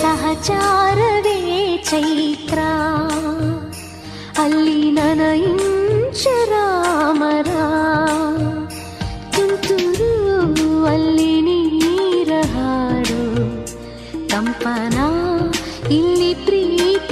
ಸಹಚಾರವೇ ಚೈತ್ರ ಅಲ್ಲಿ ನನಯಿಂಚ ರಾಮರ ತುಂತುರು ಅಲ್ಲಿ ನೀರ ಹಾಡು ತಂಪನ ಇಲ್ಲಿ ಪ್ರೀತಿ